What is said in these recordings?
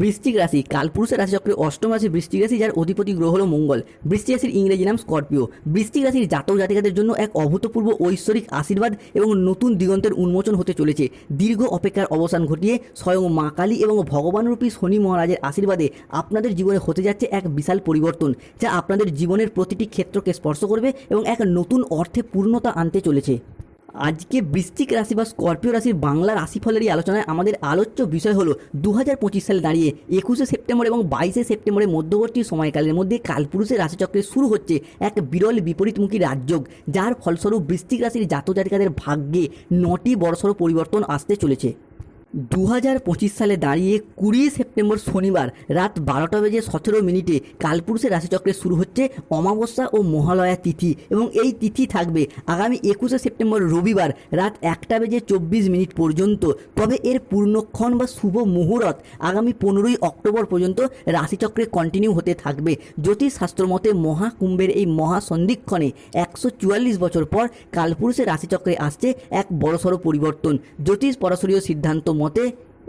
বৃশ্চিক রাশি কালপুরুষের রাশিচক্রে অষ্টম রাশি বৃশ্চিক রাশি, যার অধিপতি গ্রহ হল মঙ্গল। বৃষ্টি রাশির ইংরেজি নাম স্করপিও। বৃশ্চিক রাশির জাতক জাতিকাদের জন্য এক অভূতপূর্ব ঐশ্বরিক আশীর্বাদ এবং নতুন দিগন্তের উন্মোচন হতে চলেছে। দীর্ঘ অপেক্ষার অবসান ঘটিয়ে স্বয়ং মা কালী এবং ভগবানরূপী শনি মহারাজের আশীর্বাদে আপনাদের জীবনে হতে যাচ্ছে এক বিশাল পরিবর্তন, যা আপনাদের জীবনের প্রতিটি ক্ষেত্রকে স্পর্শ করবে এবং এক নতুন অর্থে পূর্ণতা আনতে চলেছে। আজকে বৃশ্চিক রাশি বা স্করপিও রাশির বাংলা রাশিফলের এই আলোচনায় আমাদের আলোচ্য বিষয় হলো দু হাজার পঁচিশ সালে দাঁড়িয়ে একুশে সেপ্টেম্বর এবং বাইশে সেপ্টেম্বরের মধ্যবর্তী সময়কালের মধ্যে কালপুরুষের রাশিচক্রে শুরু হচ্ছে এক বিরল বিপরীতমুখী রাজযোগ, যার ফলস্বরূপ বৃশ্চিক রাশির জাতজাতিকাদের ভাগ্যে নটি বড়সড় পরিবর্তন আসতে চলেছে। দু হাজার পঁচিশ সালে দাঁড়িয়ে কুড়ি সেপ্টেম্বর শনিবার রাত বারোটা বেজে সতেরো মিনিটে কালপুরুষের রাশিচক্রে শুরু হচ্ছে অমাবস্যা ও মহালয়া তিথি এবং এই তিথি থাকবে আগামী একুশে সেপ্টেম্বর রবিবার রাত একটা বেজে চব্বিশ মিনিট পর্যন্ত। তবে এর পূর্ণক্ষণ বা শুভ মুহূর্ত আগামী পনেরোই অক্টোবর পর্যন্ত রাশিচক্রে কন্টিনিউ হতে থাকবে। জ্যোতিষ শাস্ত্র মতে মহাকুম্ভের এই মহাসন্ধিক্ষণে একশো চুয়াল্লিশ বছর পর কালপুরুষের রাশিচক্রে আসছে এক বড়সড় পরিবর্তন। জ্যোতিষ পরাশরীয় সিদ্ধান্ত মতে মতে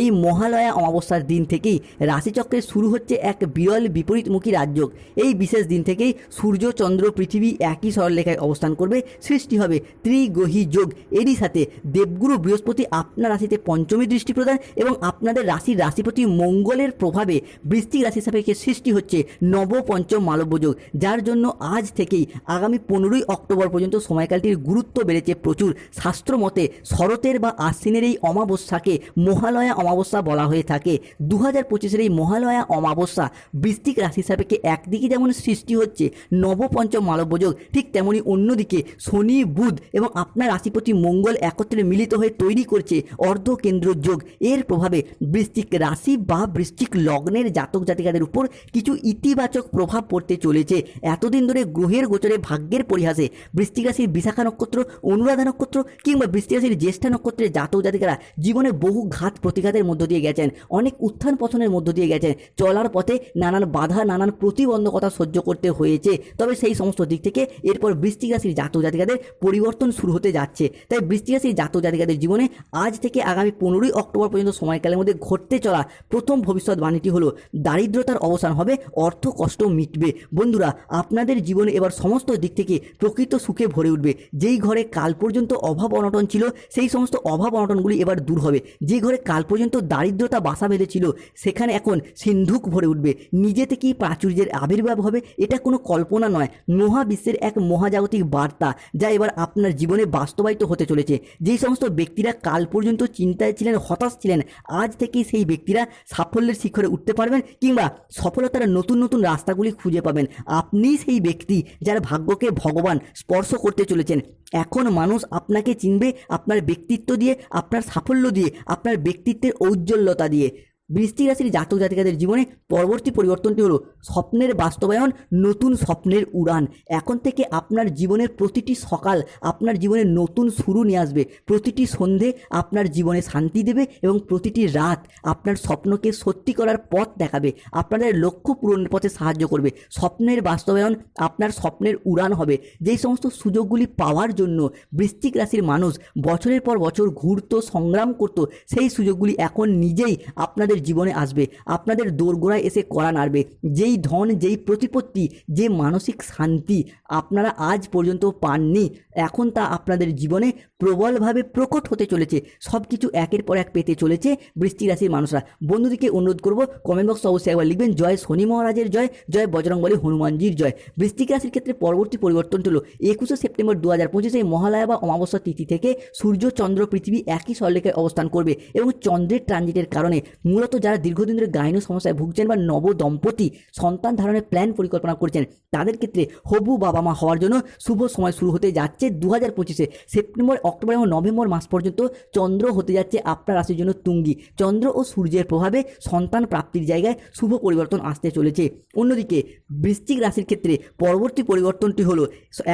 এই মহালয়া অমাবস্যার দিন থেকেই রাশিচক্রে শুরু হচ্ছে এক বিরল বিপরীতমুখী রাজযোগ। এই বিশেষ দিন থেকেই সূর্য, চন্দ্র, পৃথিবী একই সরলরেখায় অবস্থান করবে, সৃষ্টি হবে ত্রিগ্রহী যোগ। এরই সাথে দেবগুরু বৃহস্পতি আপনার রাশিতে পঞ্চমী দৃষ্টি প্রদান এবং আপনাদের রাশির রাশিপতি মঙ্গলের প্রভাবে বৃশ্চিক রাশি সাপেক্ষে সৃষ্টি হচ্ছে নবপঞ্চম মালব্য যোগ, যার জন্য আজ থেকেই আগামী পনেরোই অক্টোবর পর্যন্ত সময়কালটির গুরুত্ব বেড়েছে প্রচুর। শাস্ত্র মতে শরতের বা আশ্বিনের এই অমাবস্যাকে মহালয়া অমাবস্যা বলা হয়ে থাকে। দু হাজার পঁচিশের এই মহালয়া অমাবস্যা বৃষ্টিক রাশি সাপেক্ষে একদিকে যেমন সৃষ্টি হচ্ছে, নবপঞ্চম মালব্য যোগ ঠিক তেমনি অন্যদিকে শনি, বুধ এবং আপনার রাশিপতি মঙ্গল একত্রে মিলিত হয়ে তৈরি করছে অর্ধকেন্দ্র যোগ এর প্রভাবে বৃষ্টিক রাশি বা বৃষ্টিক লগ্নের জাতক জাতিকাদের উপর কিছু ইতিবাচক প্রভাব পড়তে চলেছে। এতদিন ধরে গ্রহের গোচরে ভাগ্যের পরিহাসে বৃশ্চিক রাশির বিশাখা নক্ষত্র, অনুরাধা নক্ষত্র কিংবা বৃষ্টি রাশির জ্যেষ্ঠা নক্ষত্রের জাতক জাতিকারা জীবনে বহু ঘাত প্রতিঘাতের মধ্য দিয়ে গেছেন, অনেক উত্থান পতনের মধ্য দিয়ে গেছেন। চলার পথে নানান বাধা, নানান প্রতিবন্ধকতা সহ্য করতে হয়েছে। তবে সেই সমস্ত দিক থেকে এরপর বৃষ্টিক রাশির জাতক জাতিকাদের পরিবর্তন শুরু হতে যাচ্ছে। তাই বৃষ্টিক রাশির জাতক জাতিকাদের জীবনে আজ থেকে আগামী পনেরোই অক্টোবর পর্যন্ত সময়কালের মধ্যে ঘটতে চলা প্রথম ভবিষ্যৎবাণীটি হলো, দারিদ্রতার অবসান হবে, অর্থ কষ্ট মিটবে। বন্ধুরা, আপনাদের জীবনে এবার সমস্ত দিক থেকে প্রকৃত সুখে ভরে উঠবে। যেই ঘরে কাল পর্যন্ত অভাব অনটন ছিল, সেই সমস্ত অভাব অনটনগুলি এবার দূর হবে। যে ঘরে কাল পর্যন্ত দারিদ্রতা বাসা বেঁধেছিল, সেখানে এখন সিন্ধুক ভরে উঠবে। নিজে থেকেই প্রাচুর্যের আবির্ভাব হবে, এটা কোনো কল্পনা নয়। মহাবিশ্বের এক মহাজাগতিক বার্তা, যা এবার আপনার জীবনে বাস্তবায়িত হতে চলেছে। যেই সমস্ত ব্যক্তিরা কাল পর্যন্ত চিন্তায় ছিলেন, হতাশ ছিলেন, আজ থেকেই সেই ব্যক্তিরা সাফল্যের শিখরে উঠতে পারবেন কিংবা সফলতার নতুন নতুন রাস্তাগুলি খুঁজে পাবেন। আপনিই সেই ব্যক্তি যার ভাগ্যকে ভগবান স্পর্শ করতে চলেছেন। এখন মানুষ আপনাকে চিনবে আপনার ব্যক্তিত্ব দিয়ে আপনার সাফল্য দিয়ে আপনার ব্যক্তিত্বের ঔজ্জ্বল্যতা দিয়ে। বৃষ্টি রাশির জাতক জাতিকাদের জীবনে পরবর্তী পরিবর্তনটি হলো স্বপ্নের বাস্তবায়ন, নতুন স্বপ্নের উড়ান। এখন থেকে আপনার জীবনের প্রতিটি সকাল আপনার জীবনে নতুন শুরু নিয়ে আসবে। প্রতিটি সন্ধে আপনার জীবনে শান্তি দেবে এবং প্রতিটি রাত আপনার স্বপ্নকে সত্যি করার পথ দেখাবে। আপনাদের লক্ষ্য পূরণের পথে সাহায্য করবে। স্বপ্নের বাস্তবায়ন আপনার স্বপ্নের উড়ান হবে। যেই সমস্ত সুযোগগুলি পাওয়ার জন্য বৃশ্চিক রাশির মানুষ বছরের পর বছর ঘুরত, সংগ্রাম করত, সেই সুযোগগুলি এখন নিজেই আপনাদের জীবনে আসবে। আপনাদের দোরগোড়ায় এসে করা নাড়বে। যেই ধন, যেই প্রতিপত্তি, যে মানসিক শান্তি আপনারা আজ পর্যন্ত পাননি, এখন তা আপনাদের জীবনে প্রবলভাবে প্রকট হতে চলেছে। সব কিছু একের পর এক পেতে চলেছে বৃষ্টি রাশির মানুষরা। বন্ধুদিকে অনুরোধ করব কমেন্ট বক্সে অবশ্যই একবার লিখবেন, জয় শনি মহারাজের জয় জয় বজরংবলী হনুমানজির জয়। বৃষ্টিক রাশির ক্ষেত্রে পরবর্তী পরিবর্তন হলো, একুশে সেপ্টেম্বর দু হাজার পঁচিশে মহালয়া বা অমাবস্যা তিথি থেকে সূর্য, চন্দ্র, পৃথিবী একই সরলেখায় অবস্থান করবে এবং চন্দ্রের ট্রানজিটের কারণে। মূলত যারা দীর্ঘদিন ধরে গাইন সমস্যায় ভুগছেন বা নব দম্পতি সন্তান ধারণের প্ল্যান পরিকল্পনা করছেন, তাদের ক্ষেত্রে হবু বাবা মা হওয়ার জন্য শুভ সময় শুরু হতে যাচ্ছে দু হাজার পঁচিশে। সেপ্টেম্বর, অক্টোবর এবং নভেম্বর মাস পর্যন্ত চন্দ্র হতে যাচ্ছে আপনার রাশির জন্য তুঙ্গি। চন্দ্র ও সূর্যের প্রভাবে সন্তান প্রাপ্তির জায়গায় শুভ পরিবর্তন আসতে চলেছে। অন্যদিকে বৃশ্চিক রাশির ক্ষেত্রে পরবর্তী পরিবর্তনটি হলো,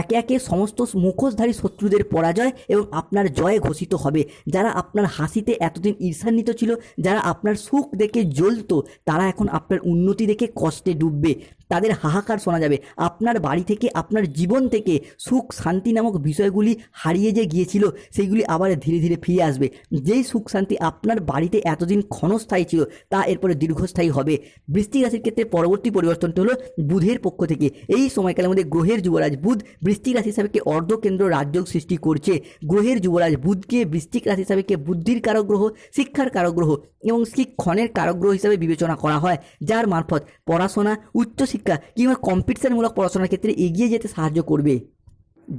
একে একে সমস্ত মুখোশধারী শত্রুদের পরাজয় এবং আপনার জয় ঘোষিত হবে। যারা আপনার হাসিতে এতদিন ঈর্ষান্বিত ছিল, যারা আপনার সুখ দেখে জ্বলতো তারা এখন আপনার উন্নতি দেখে কষ্টে ডুববে। তাদের হাহাকার শোনা যাবে। আপনার বাড়ি থেকে, আপনার জীবন থেকে সুখ শান্তি নামক বিষয়গুলি হারিয়ে যে গিয়েছিল, সেইগুলি আবার ধীরে ধীরে ফিরে আসবে। যেই সুখ শান্তি আপনার বাড়িতে এতদিন ক্ষণস্থায়ী ছিল, তা এরপরে দীর্ঘস্থায়ী হবে। বৃষ্টিক রাশির ক্ষেত্রে পরবর্তী পরিবর্তনটি হলো বুধের পক্ষ থেকে। এই সময়কালের মধ্যে গ্রহের যুবরাজ বুধ বৃষ্টিক রাশি হিসাবে অর্ধকেন্দ্র রাজ্য সৃষ্টি করছে। গ্রহের যুবরাজ বুধকে বৃষ্টিক রাশি হিসাবে বুদ্ধির কারক গ্রহ, শিক্ষার কারক গ্রহ এবং শিক্ষণের কারক গ্রহ হিসাবে বিবেচনা করা হয়, যার মারফত পড়াশোনা উচ্চশিক্ষা কিংবা কম্পিটিশনমূলক পড়াশোনার ক্ষেত্রে এগিয়ে যেতে সাহায্য করবে।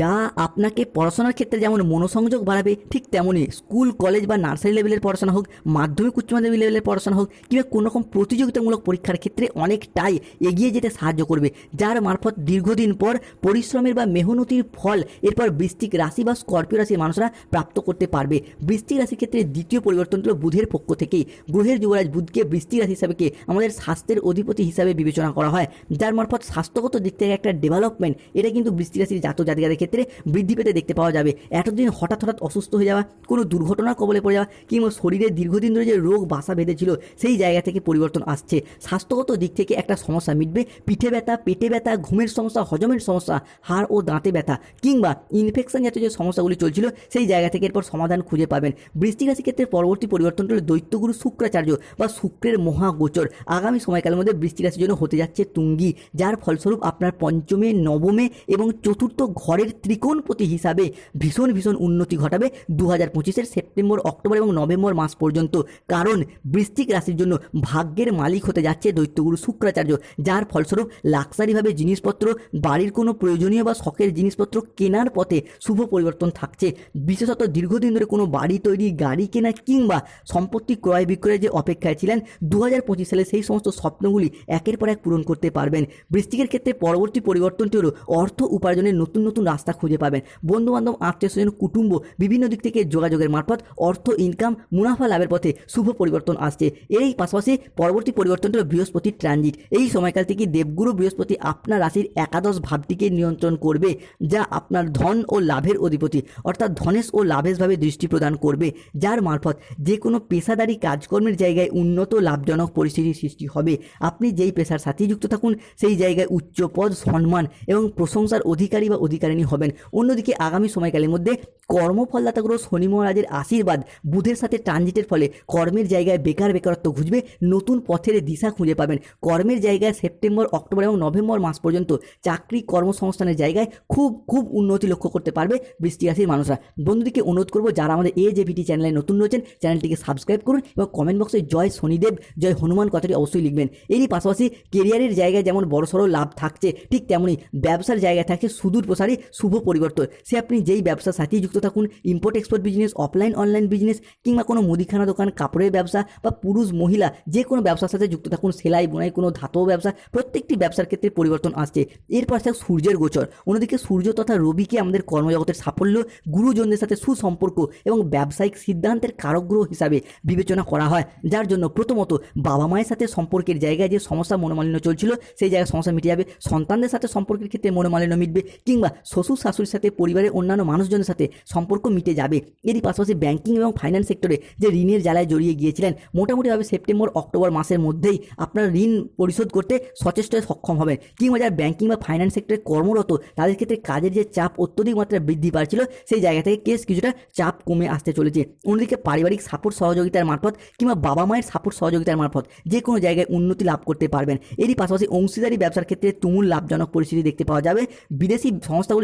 যা আপনাকে পড়াশোনার ক্ষেত্রে যেমন মনোসংযোগ বাড়াবে, ঠিক তেমনই স্কুল, কলেজ বা নার্সারি লেভেলের পড়াশোনা হোক, মাধ্যমিক, উচ্চ মাধ্যমিক লেভেলের পড়াশোনা হোক, কিংবা কোনো রকম প্রতিযোগিতামূলক পরীক্ষার ক্ষেত্রে অনেকটাই এগিয়ে যেতে সাহায্য করবে, যার মারফত দীর্ঘদিন পর পরিশ্রমের বা মেহনতির ফল এরপর বৃষ্টিক রাশি বা স্করপিও রাশির মানুষরা প্রাপ্ত করতে পারবে। বৃশ্চিক রাশির ক্ষেত্রে দ্বিতীয় পরিবর্তন হলো বুধের পক্ষ থেকেই। গ্রহের যুবরাজ বুধকে বৃষ্টিক রাশি হিসাবে আমাদের স্বাস্থ্যের অধিপতি হিসাবে বিবেচনা করা হয়, যার মারফত স্বাস্থ্যগত দিক থেকে একটা ডেভেলপমেন্ট এটা কিন্তু বৃষ্টিক রাশির জাতক জাতিকাদের ক্ষেত্রে বৃদ্ধি পেতে দেখতে পাওয়া যাবে। এতদিন হঠাৎ হঠাৎ অসুস্থ হয়ে যাওয়া, কোনো দুর্ঘটনার কবলে পড়ে যাওয়া কিংবা শরীরে দীর্ঘদিন ধরে যে রোগ বাসা বেঁধেছিল সেই জায়গা থেকে পরিবর্তন আসছে। স্বাস্থ্যগত দিক থেকে একটা সমস্যা মিটবে। পিঠে ব্যথা, পেটে ব্যথা, ঘুমের সমস্যা, হজমের সমস্যা, হাড় ও দাঁতে ব্যথা কিংবা ইনফেকশন জাতীয় যে সমস্যাগুলি চলছিল, সেই জায়গা থেকে এরপর সমাধান খুঁজে পাবেন। বৃষ্টিক রাশি ক্ষেত্রে পরবর্তী পরিবর্তন হলো দৈত্যগুরু শুক্রাচার্য বা শুক্রের মহাগোচর। আগামী সময়কালের মধ্যে বৃষ্টিক রাশির জন্য হতে যাচ্ছে তুঙ্গি, যার ফলস্বরূপ আপনার পঞ্চমে, নবমে এবং চতুর্থ ঘরের ত্রিকোণপতি হিসাবে ভীষণ ভীষণ উন্নতি ঘটাবে দু হাজার পঁচিশের সেপ্টেম্বর, অক্টোবর এবং নভেম্বর মাস পর্যন্ত। কারণ বৃষ্টিক রাশির জন্য ভাগ্যের মালিক হতে যাচ্ছে দৈত্যগুরু শুক্রাচার্য, যার ফলস্বরূপ লাক্সারিভাবে জিনিসপত্র, বাড়ির কোনো প্রয়োজনীয় বা শখের জিনিসপত্র কেনার পথে শুভ পরিবর্তন থাকছে। বিশেষত দীর্ঘদিন ধরে কোনো বাড়ি তৈরি, গাড়ি কেনা কিংবা সম্পত্তি ক্রয় বিক্রয়ের যে অপেক্ষায় ছিলেন দু হাজার পঁচিশ সালে সেই সমস্ত স্বপ্নগুলি একের পর এক পূরণ করতে পারবেন। বৃষ্টিকের ক্ষেত্রে পরবর্তী পরিবর্তনটি হল অর্থ উপার্জনের নতুন নতুন রাস্তা খুঁজে পাবেন। বন্ধুবান্ধব, আত্মীয় স্বজন, কুটুম্ব, বিভিন্ন দিক থেকে যোগাযোগের মারফত অর্থ ইনকাম মুনাফা লাভের পথে শুভ পরিবর্তন আসছে। এই পাশাপাশি পরবর্তী পরিবর্তন হলো বৃহস্পতির ট্রানজিট এই সময়কাল থেকে দেবগুরু বৃহস্পতি আপনার রাশির একাদশ ভাবটিকে নিয়ন্ত্রণ করবে, যা আপনার ধন ও লাভের অধিপতি, অর্থাৎ ধনেশ ও লাভেশভাবে দৃষ্টি প্রদান করবে। যার মারফত যে কোনো পেশাদারি কাজকর্মের জায়গায় উন্নত লাভজনক পরিস্থিতির সৃষ্টি হবে। আপনি যেই পেশার সাথেই যুক্ত থাকুন, সেই জায়গায় উচ্চ পদ সম্মান এবং প্রশংসার অধিকারী বা অধিকারিণী হবেন। অন্যদিকে আগামী সময়কালের মধ্যে কর্মফলদাতা গ্রহ শনি মহারাজের আশীর্বাদ, বুধের সাথে ট্রানজিটের ফলে কর্মের জায়গায় বেকার বেকারত্ব ঘুচবে, নতুন পথের দিশা খুঁজে পাবেন। কর্মের জায়গায় সেপ্টেম্বর, অক্টোবর এবং নভেম্বর মাস পর্যন্ত চাকরি কর্মসংস্থানের জায়গায় খুব খুব উন্নতি লক্ষ্য করতে পারবে বৃষ্টি রাশির মানুষরা। বন্ধুদিকে অনুরোধ করব, যারা আমাদের এ জে চ্যানেলে নতুন রয়েছেন, চ্যানেলটিকে সাবস্ক্রাইব করুন এবং কমেন্ট বক্সে জয় শনিদেব, জয় হনুমান কথাটি অবশ্যই লিখবেন। এরই পাশাপাশি কেরিয়ারের জায়গায় যেমন বড়সড় লাভ থাকছে, ঠিক তেমনই ব্যবসার জায়গায় থাকছে সুদূর প্রসারী শুভ পরিবর্তন। সে আপনি যেই ব্যবসার সাথেই যুক্ত থাকুন import export business offline online business কিংবা কোনো মুদিখানা দোকান, কাপড়ের ব্যবসা, বা পুরুষ, মহিলা, যে কোনো ব্যবসার সাথে যুক্ত থাকুন, সেলাই, বোনাই, কোনো ধাতব ব্যবসা, প্রত্যেকটি ব্যবসার ক্ষেত্রে পরিবর্তন আসছে। এরপর থাক সূর্যের গোচর। অন্যদিকে সূর্য তথা রবিকে আমাদের কর্মজগতের সাফল্য, গুরুজনদের সাথে সুসম্পর্ক এবং ব্যবসায়িক সিদ্ধান্তের কারকগ্রহ হিসাবে বিবেচনা করা হয়, যার জন্য প্রথমত বাবা মায়ের সাথে সম্পর্কের জায়গায় যে সমস্যা মনোমালিন্য চলছিল, সেই জায়গায় সমস্যা মিটে যাবে। সন্তানদের সাথে সম্পর্কের ক্ষেত্রে মনোমালিন্য মিটবে, কিংবা শ্বশুর শাশুড়ির সাথে, পরিবারের অন্যান্য মানুষজনের সাথে সম্পর্ক মিটে যাবে। এরই পাশাপাশি ব্যাংকিং এবং ফাইন্যান্স সেক্টরে যে ঋণের জ্বালায় জড়িয়ে গিয়েছিলেন, মোটামুটিভাবে সেপ্টেম্বর অক্টোবর মাসের মধ্যেই আপনার ঋণ পরিশোধ করতে সচেষ্ট সক্ষম হবেন। কিংবা যারা ব্যাংকিং বা ফাইন্যান্স সেক্টরে কর্মরত, তাদের ক্ষেত্রে কাজের যে চাপ অত্যধিক মাত্রায় বৃদ্ধি পাচ্ছিল, সেই জায়গা থেকে কেস কিছুটা চাপ কমে আসতে চলেছে। অন্যদিকে পারিবারিক সাপোর্ট সহযোগিতার মারফত কিংবা বাবা মায়ের সাপোর্ট সহযোগিতার মারফত যে কোনো জায়গায় উন্নতি লাভ করতে পারবেন। এরই পাশাপাশি অংশীদারি ব্যবসার ক্ষেত্রে তুমুল লাভজনক পরিস্থিতি দেখতে পাওয়া যাবে। বিদেশি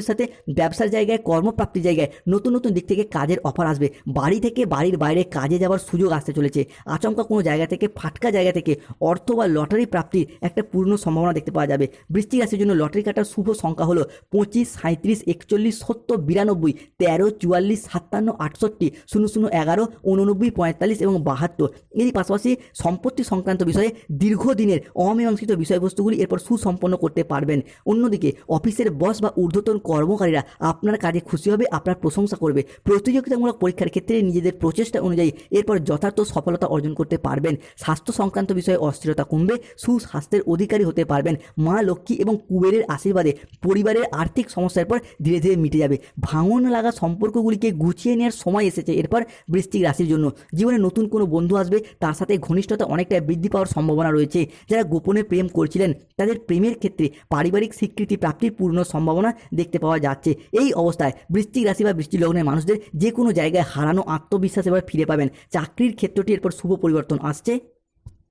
সংস্থাগুলির সাথে ব্যবসার জায়গায়, কর্মপ্রাপ্তির জায়গায় নতুন নতুন দিক থেকে কাজের অফার আসবে। বাড়ি থেকে বাড়ির বাইরে কাজে যাওয়ার সুযোগ আসতে চলেছে। আচমকা কোনো জায়গা থেকে, ফাটকা জায়গা থেকে অর্থ বা লটারি প্রাপ্তির একটা পূর্ণ সম্ভাবনা দেখতে পাওয়া যাবে। বৃষ্টি রাশির জন্য লটারি কাটার শুভ সংখ্যা হলো পঁচিশ সাঁত্রিশ একচল্লিশ, সত্তর, বিরানব্বই, তেরো, চুয়াল্লিশ, সাতান্ন, আটষট্টি, শূন্য শূন্য এগারো উননব্বই পঁয়তাল্লিশ এবং বাহাত্তর। এরই পাশাপাশি সম্পত্তি সংক্রান্ত বিষয়ে দীর্ঘদিনের অমীমাংসিত বিষয়বস্তুগুলি এরপর সুসম্পন্ন করতে পারবেন। অন্যদিকে অফিসের বস বা ঊর্ধ্বতন কর্মকারীরা আপনার কাজে খুশি হবে, আপনার প্রশংসা করবে। প্রতিযোগিতামূলক পরীক্ষার ক্ষেত্রে নিজেদের প্রচেষ্টা অনুযায়ী এরপর যথার্থ সফলতা অর্জন করতে পারবেন। স্বাস্থ্য সংক্রান্ত বিষয়ে অস্থিরতা কমবে, সুস্বাস্থ্যের অধিকারী হতে পারবেন। মা লক্ষ্মী এবং কুবেরের আশীর্বাদে পরিবারের আর্থিক সমস্যার পর ধীরে ধীরে মিটে যাবে। ভাঙন লাগা সম্পর্কগুলিকে গুছিয়ে নেওয়ার সময় এসেছে। এরপর বৃশ্চিক রাশির জন্য জীবনে নতুন কোনো বন্ধু আসবে। তার সাথে ঘনিষ্ঠতা অনেকটা বৃদ্ধি পাওয়ার সম্ভাবনা রয়েছে। যারা গোপনে প্রেম করছিলেন, তাদের প্রেমের ক্ষেত্রে পারিবারিক স্বীকৃতি প্রাপ্তির পূর্ণ সম্ভাবনা দেখতে পাওয়া যাচ্ছে। এই অবস্থায় বৃশ্চিক রাশি বা বৃষ্টি লগ্নের মানুষদের যে কোনো জায়গায় হারানো আত্মবিশ্বাস এবার ফিরে পাবেন। চাকরির ক্ষেত্রটি এরপর শুভ পরিবর্তন আসছে।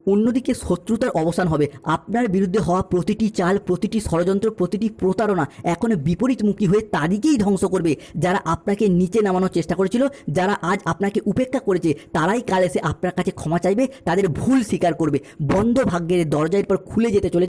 অন্যদিকে শত্রুতার অবসান হবে। আপনার বিরুদ্ধে হওয়া প্রতিটি চাল, প্রতিটি ষড়যন্ত্র, প্রতিটি প্রতারণা এখন বিপরীতমুখী হয়ে তাদেরকেই ধ্বংস করবে। যারা আপনাকে নিচে নামানোর চেষ্টা করেছিল, যারা আজ আপনাকে উপেক্ষা করেছে, তারাই কাল এসে আপনার কাছে ক্ষমা চাইবে, তাদের ভুল স্বীকার করবে। বন্ধ ভাগ্যের দরজার পর খুলে যেতে চলে